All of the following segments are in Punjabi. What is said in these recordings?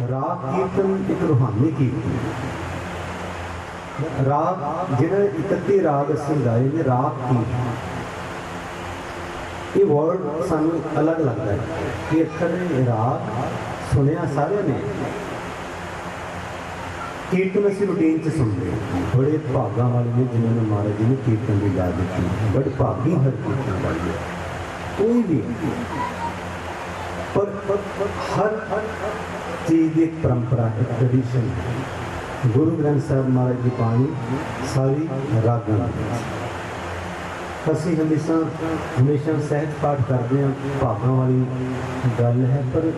ਰਾਗ ਕੀਰਤਨ ਇੱਕ ਰੂਹਾਨੀ ਕੀਰਤਨ ਰਾਗ ਜਿਹੜਾ 31 ਰਾਗ ਅਸੀਂ ਗਾਏ ਨੇ, ਰਾਗ ਕੀਰਤਨ ਇਹ ਵਰਡ ਸਾਨੂੰ ਅਲੱਗ ਲੱਗਦਾ ਹੈ। ਕਿ ਅੱਖਰ ਰਾਗ ਸੁਣਿਆ ਸਾਰਿਆਂ ਨੇ। ਕੀਰਤਨ ਅਸੀਂ ਰੂਟੀਨ 'ਚ ਸੁਣਦੇ ਹਾਂ। ਬੜੇ ਭਾਗਾਂ ਵਾਲੇ ਨੇ ਜਿਨ੍ਹਾਂ ਨੂੰ ਮਹਾਰਾਜ ਜੀ ਨੇ ਕੀਰਤਨ ਦੀ ਗਾ ਦਿੱਤੀ ਬੜੇ ਭਾਗੀ ਹਰ ਕੀਰਤਨ ਵਾਲੇ ਕੋਈ ਵੀ ਪਰ ਹਰ ਚੀਜ਼ ਦੀ ਇੱਕ ਪਰੰਪਰਾ ਹੈ ਟ੍ਰੈਡੀਸ਼ਨ ਗੁਰੂ ਗ੍ਰੰਥ ਸਾਹਿਬ ਮਹਾਰਾਜ ਦੀ ਬਾਣੀ ਸਾਰੀ ਰਾਗਾਂ ਅਸੀਂ ਹਮੇਸ਼ਾ ਹਮੇਸ਼ਾ ਸਹਿਜ ਪਾਠ ਕਰਦੇ ਹਾਂ ਭਾਗਾਂ ਵਾਲੀ ਗੱਲ ਹੈ, ਪਰ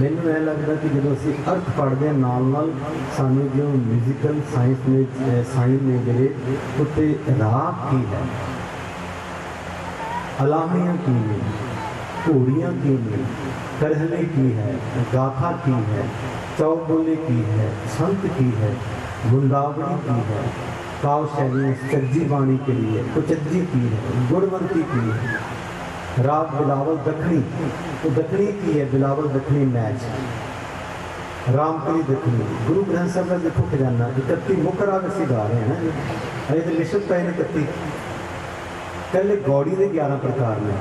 ਮੈਨੂੰ ਇਹ ਲੱਗਦਾ ਕਿ ਜਦੋਂ ਅਸੀਂ ਅਰਥ ਪੜ੍ਹਦੇ ਹਾਂ ਨਾਲ ਨਾਲ, ਸਾਨੂੰ ਜੋ ਮਿਊਜ਼ੀਕਲ ਸਾਇੰਸ ਨੇ ਸਾਇੰਸ ਨੇ ਜਿਹੜੇ, ਉੱਤੇ ਰਾਗ ਕੀ ਹੈ? ਅਲਾਹੀਆਂ ਕੀ ਨੇ? ਘੋੜੀਆਂ ਕੀ ਨੇ? गजलें की है, गाथा की है, चौबोले की है, संत की है गुंडावली की है काव शैली सज्जी वाणी के लिए कुचज्जी की है, गुणवंती की है रात बिलावल दखनी तो दखनी की है, बिलावल दखनी मैच। रामकली दखनी, गुरु ग्रंथ साहब का देखो खजाना इकत्ती मुख राग असी गा रहे हैं ना अरे तो निश्चित पहले इकत्ती पहले गौड़ी के ग्यारह प्रकार में।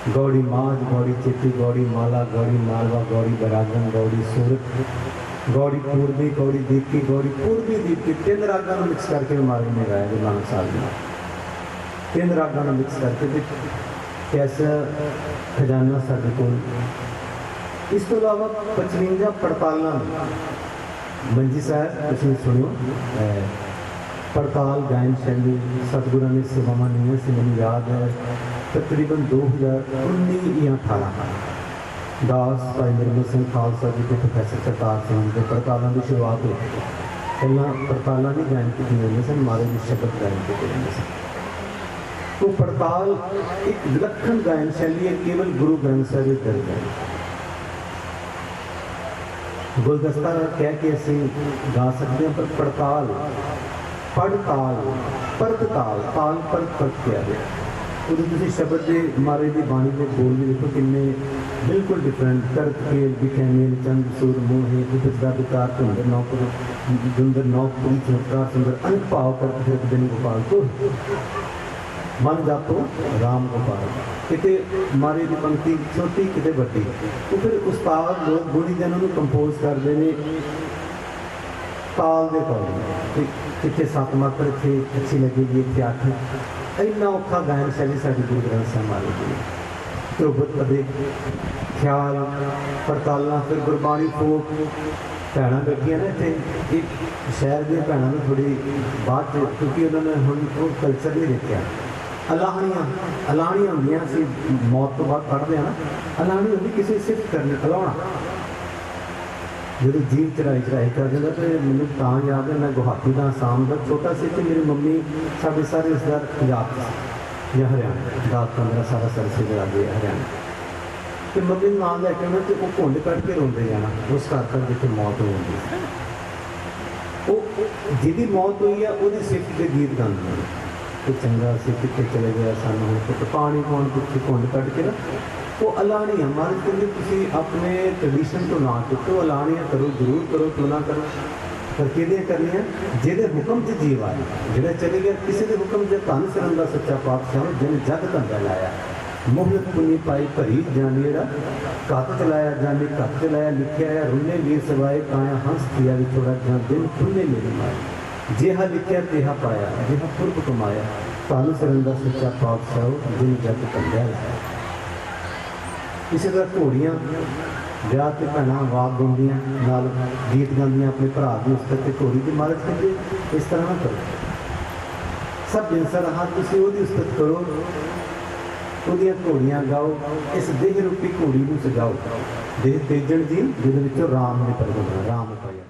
ਨੇ ਗੌੜੀ ਮਾਝ ਗੌੜੀ ਚੇਤੀ ਗੌੜੀ ਮਾਲਾ ਗੌੜੀ ਮਾਲਵਾ ਗੌੜੀ ਬਰਾਗਨ ਗੌੜੀ ਸੂਰਤ ਗੌੜੀ ਪੂਰਬੀ ਗੌੜੀ ਦੀਪਕੀ ਗੌੜੀ ਪੂਰਬੀ ਦੀਪਕੀ ਤਿੰਨ ਰਾਗਾਂ ਨੂੰ ਮਿਕਸ ਕਰਕੇ ਮਾਰੇ ਨੇ ਗਾਇਆ ਗੁਰੂ ਨਾਨਕ ਸਾਹਿਬ ਜੀ ਤਿੰਨ ਰਾਗਾਂ ਨੂੰ ਮਿਕਸ ਕਰਕੇ ਤੇ ਕੈਸਾ ਖਜ਼ਾਨਾ ਸਾਡੇ ਕੋਲ ਇਸ ਤੋਂ ਇਲਾਵਾ 55 ਪੜਤਾਲਾਂ ਮੰਜੀ ਸਾਹਿਬ ਤੁਸੀਂ ਸੁਣਿਓ ਪੜਤਾਲ ਗਾਇਨ ਸ਼ੈਲੀ ਸਤਿਗੁਰਾਂ ਨੇ ਸੇਵਾਵਾਂ ਨਿਆਂ ਸੀ ਮੈਨੂੰ ਯਾਦ ਹੈ ਤਕਰੀਬਨ 2019 ਜਾਂ 18 ਦਾਸ ਭਾਈ ਨਿਰਮਲ ਸਿੰਘ ਖਾਲਸਾ ਜੀ ਤੇ ਪ੍ਰੋਫੈਸਰ ਕਰਤਾਰ ਸਿੰਘ ਦੇ ਪੜਤਾਲਾਂ ਦੀ ਸ਼ੁਰੂਆਤ ਹੋਈ। ਪਹਿਲਾਂ ਪੜਤਾਲਾਂ ਦੀ ਗਾਇਨ ਕੀਤੀਆਂ ਜਾਂਦੀਆਂ ਸਨ, ਮਾਰੇ ਦੀ ਸ਼ਬਦ ਗਾਇਨ ਕੀਤੇ ਜਾਂਦੇ ਸਨ। ਉਹ ਪੜਤਾਲ ਇੱਕ ਵਿਲੱਖਣ ਗਾਇਨ ਸ਼ੈਲੀ ਹੈ, ਕੇਵਲ ਗੁਰੂ ਗ੍ਰੰਥ ਸਾਹਿਬ ਦੇ ਦਰਜ ਹੈ ਗੁਲਦਸਤਾ ਕਹਿ ਕੇ ਅਸੀਂ ਗਾ ਸਕਦੇ ਹਾਂ, ਪਰ ਪੜਤਾਲ ਪੜਤਾਲ ਪਰਤਾਲ ਤਾਲ ਪਰ ਪਰਤ ਕਿਹਾ ਗਿਆ। ਉਹਦੇ ਤੁਸੀਂ ਸ਼ਬਦ ਦੇ ਮਾਰੇ ਦੀ ਬਾਣੀ ਦੇ ਬੋਲ ਵੀ ਦੇਖੋ ਕਿੰਨੇ ਬਿਲਕੁਲ ਡਿਫਰੈਂਟ ਕਰਤ ਕੇ ਵਿਖੇ ਮੇਲ ਚੰਦ ਸੂਰ ਮੋਹੇ ਉਪਜਦਾ ਵਿਕਾਰ ਧੁੰਦਰ ਨੌਕਰ ਦੁੰਦਰ ਨੌਕਰੀ ਚਮਤਕਾਰ ਸੁੰਦਰ, ਅਨਕ ਭਾਵ ਕਰਤ ਫਿਰ ਦਿਨ ਗੋਪਾਲ ਤੋਂ ਮਨ ਜਾਪੋ, ਰਾਮ ਗੋਪਾਲ। ਕਿਤੇ ਮਾਰੇ ਦੀ ਪੰਕਤੀ ਛੋਟੀ, ਕਿਤੇ ਵੱਡੀ। ਉਹ ਫਿਰ ਉਸਤਾਦ ਲੋਕ ਗੁਣੀ ਜਨਾਂ ਨੂੰ ਕੰਪੋਜ਼ ਕਰਦੇ ਨੇ ਤਾਲ ਦੇ ਤੌਰ ਕਿ ਕਿੱਥੇ ਸੱਤ ਮਾਤਰ ਇੱਥੇ ਅੱਛੀ ਲੱਗੇਗੀ ਇੱਥੇ ਅੱਠ। ਇੰਨਾ ਔਖਾ ਗਾਇਨ ਸ਼ੈਲੀ ਸਾਡੀ ਗੁਰੂ ਗ੍ਰੰਥ ਸਾਹਿਬ ਮਹਾਰਾਜ ਦੀ ਧਰੁਵਤ ਪਦੇ ਖਿਆਲ ਪੜਤਾਲਾਂ ਫਿਰ ਗੁਰਬਾਣੀ ਫੋਕ ਭੈਣਾਂ ਬੈਠੀਆਂ ਨੇ ਇੱਥੇ ਇੱਕ ਸ਼ਹਿਰ ਦੀਆਂ ਭੈਣਾਂ ਨੂੰ ਥੋੜੀ ਬਾਅਦ 'ਚ ਕਿਉਂਕਿ ਉਹਨਾਂ ਨੇ ਹੁਣ ਉਹ ਕਲਚਰ ਨਹੀਂ ਦੇਖਿਆ। ਅਲਾਹਣੀਆਂ ਅਲਾਹਣੀਆਂ ਹੁੰਦੀਆਂ ਸੀ, ਮੌਤ ਤੋਂ ਬਾਅਦ ਪੜ੍ਹਦੇ ਆ ਨਾ। ਅਲਾਹਣੀ ਹੁੰਦੀ ਕਿਸੇ ਸਿਫਤ ਕਰਨੀ ਅਲਾਉਣਾ ਜਦੋਂ ਜੀਵ ਚੜਾਈ ਚੜਾਈ ਕਰ ਜਾਂਦਾ ਤੇ ਮੈਨੂੰ ਤਾਂ ਯਾਦ ਹੈ, ਮੈਂ ਗੁਹਾਟੀ ਦਾ ਆਸਾਮ ਦਾ ਛੋਟਾ ਸੀ ਤੇ ਮੇਰੀ ਮੰਮੀ ਸਾਡੇ ਸਾਰੇ ਰਿਸ਼ਤੇਦਾਰ ਪੰਜਾਬ 'ਚ ਜਾਂ ਹਰਿਆਣਾ ਦਾ ਪੰਦਰਾਂ ਸਾਰਾ ਸਰਸੇ ਦੇ ਲਾਗੇ ਹੈ ਹਰਿਆਣਾ। ਤੇ ਮੰਮੀ ਨੂੰ ਨਾਲ ਲੈ ਕੇ ਉਹਨਾਂ ਤੇ ਉਹ ਘੁੰਡ ਕੱਢ ਕੇ ਰੋਂਦੇ ਜਾਣਾ ਉਸ ਘਰ ਤੱਕ ਜਿੱਥੇ ਮੌਤ ਹੋ ਜਾਂਦੀ ਉਹ ਜਿਹਦੀ ਮੌਤ ਹੋਈ ਆ, ਉਹਦੇ ਸਿਫਤ ਦੇ ਗੀਤ ਗਾਉਂਦੇ ਨੇ ਕਿ ਚੰਗਾ ਸੀ ਕਿੱਥੇ ਚਲੇ ਗਿਆ ਸਾਨੂੰ ਹੁਣ ਪਾਣੀ ਕੌਣ ਕਿੱਥੇ ਘੁੰਡ ਕੱਢ ਕੇ ਨਾ ਉਹ ਅਲਾਣੀਆਂ ਮਹਾਰਾਜ ਕਹਿੰਦੇ ਤੁਸੀਂ ਆਪਣੇ ਟ੍ਰੈਡੀਸ਼ਨ ਤੋਂ ਨਾ ਚੁੱਕੋ ਅਲਾਣੀਆਂ ਕਰੋ ਜ਼ਰੂਰ ਕਰੋ ਕਿਉਂ ਨਾ ਕਰੋ ਪਰ ਕਿਹਦੇ ਕਰਨੀਆਂ ਜਿਹਦੇ ਹੁਕਮ 'ਚ ਜੀਵ ਜਿਹੜਾ ਚਲੇ ਗਿਆ ਕਿਸੇ ਦੇ ਹੁਕਮ 'ਚ ਧੰਨ ਸਿਰਨ ਦਾ ਸੱਚਾ ਪਾਤਸ਼ਾਹ ਜਿਹਨੇ ਜਗ ਧੰਦਾ ਲਾਇਆ ਮੁਹਲਤ ਪੁਨੀ ਪਾਈ ਭਰੀ ਜਾਨੀੜਾ ਕੱਤ ਚਲਾਇਆ ਜਾਨੀ ਕੱਤ ਚਲਾਇਆ ਲਿਖਿਆ ਹੈ ਰੁੱਲੇ ਵੀਰ ਸਵਾਏ ਕਾਇਆ ਹੰਸ ਕੀਆ ਵਿਛੋੜਾ ਜਾਂ ਦਿਨ ਖੁੱਲੇ ਮੇਰੇ ਮਾਏ ਜਿਹਾ ਲਿਖਿਆ ਤਿਹਾ ਪਾਇਆ ਜਿਹਾ ਪੁਰਬ ਕਮਾਇਆ ਧੰਨ ਸਿਰਨ ਦਾ ਸੱਚਾ ਪਾਤਸ਼ਾਹ ਜਿਹਨੇ ਜਗ ਧੰਦਾ ਲਾਇਆ ਇਸੇ ਤਰ੍ਹਾਂ ਘੋੜੀਆਂ, ਵਿਆਹ ਤੇ ਭੈਣਾਂ ਵਾਗ ਗਾਉਂਦੀਆਂ, ਨਾਲ ਗੀਤ ਗਾਉਂਦੀਆਂ, ਆਪਣੇ ਭਰਾ ਦੀ ਉਸ ਤੇ ਘੋੜੀ ਦੀ ਮਾਰਚ ਕਰਦੇ ਇਸ ਤਰ੍ਹਾਂ ਨਾ ਕਰੋ। ਸਭ ਜਿਨਸਾ ਰਹਾ, ਤੁਸੀਂ ਉਹਦੀ ਉਸਤਤ ਕਰੋ। ਉਹਦੀਆਂ ਘੋੜੀਆਂ ਗਾਓ, ਇਸ ਦੇਹ ਰੂਪੀ ਘੋੜੀ ਨੂੰ ਸਜਾਓ। ਦੇਹ ਤੇਜਣ ਜੀ, ਜਿਹਦੇ ਵਿੱਚੋਂ ਰਾਮ ਨੇ ਪ੍ਰਗਟ ਹੋਣਾ ਰਾਮ ਪਾਇਆ